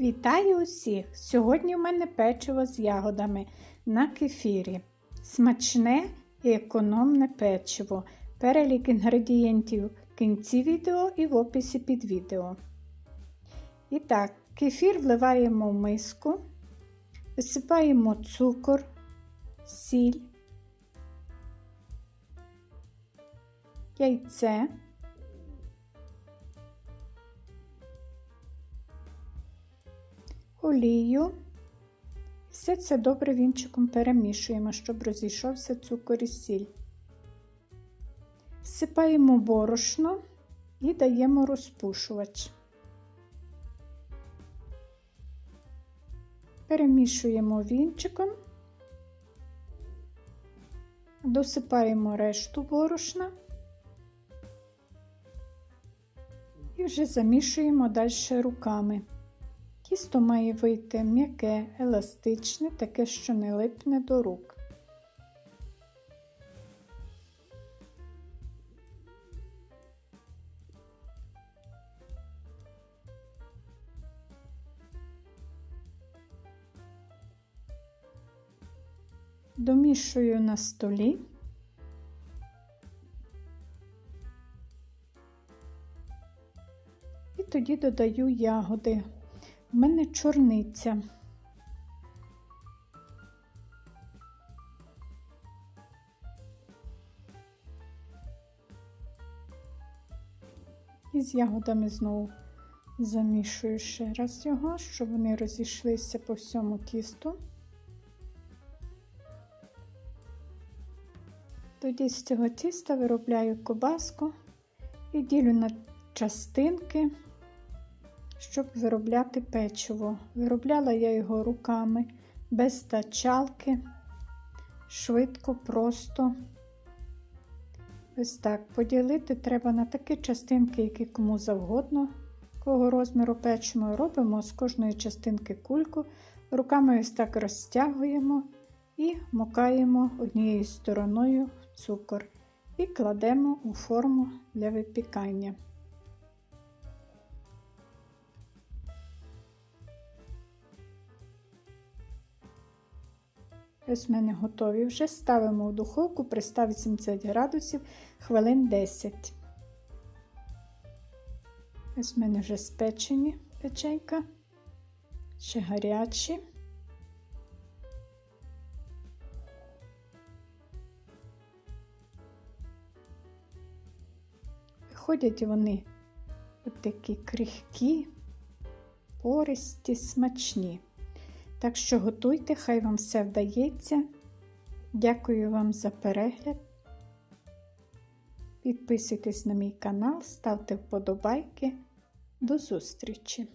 Вітаю усіх! Сьогодні в мене печиво з ягодами на кефірі. Смачне і економне печиво. Перелік інгредієнтів в кінці відео і в описі під відео. І так, кефір вливаємо в миску, висипаємо цукор, сіль, яйце. Олію. Все це добре вінчиком перемішуємо, щоб розійшовся цукор і сіль. Всипаємо борошно і даємо розпушувач. Перемішуємо вінчиком, досипаємо решту борошна і вже замішуємо далі руками. Тісто має вийти м'яке, еластичне, таке, що не липне до рук. Домішую на столі. І тоді додаю ягоди. У мене чорниця. І з ягодами знову замішую ще раз його, щоб вони розійшлися по всьому тісту. Тоді з цього тіста виробляю кобаску і ділю на частинки щоб виробляти печиво. Виробляла я його руками без тачалки, швидко, просто. Ось так поділити треба на такі частинки, які кому завгодно, кого розміру печимо. Робимо з кожної частинки кульку, руками ось так розтягуємо і мокаємо однією стороною в цукор і кладемо у форму для випікання. Ось в мене готові вже. Ставимо в духовку при 180 градусів хвилин 10. Ось в мене вже спечені печенька, ще гарячі. Виходять вони такі крихкі, пористі, смачні. Так що готуйте, хай вам все вдається. Дякую вам за перегляд. Підписуйтесь на мій канал, ставте вподобайки. До зустрічі!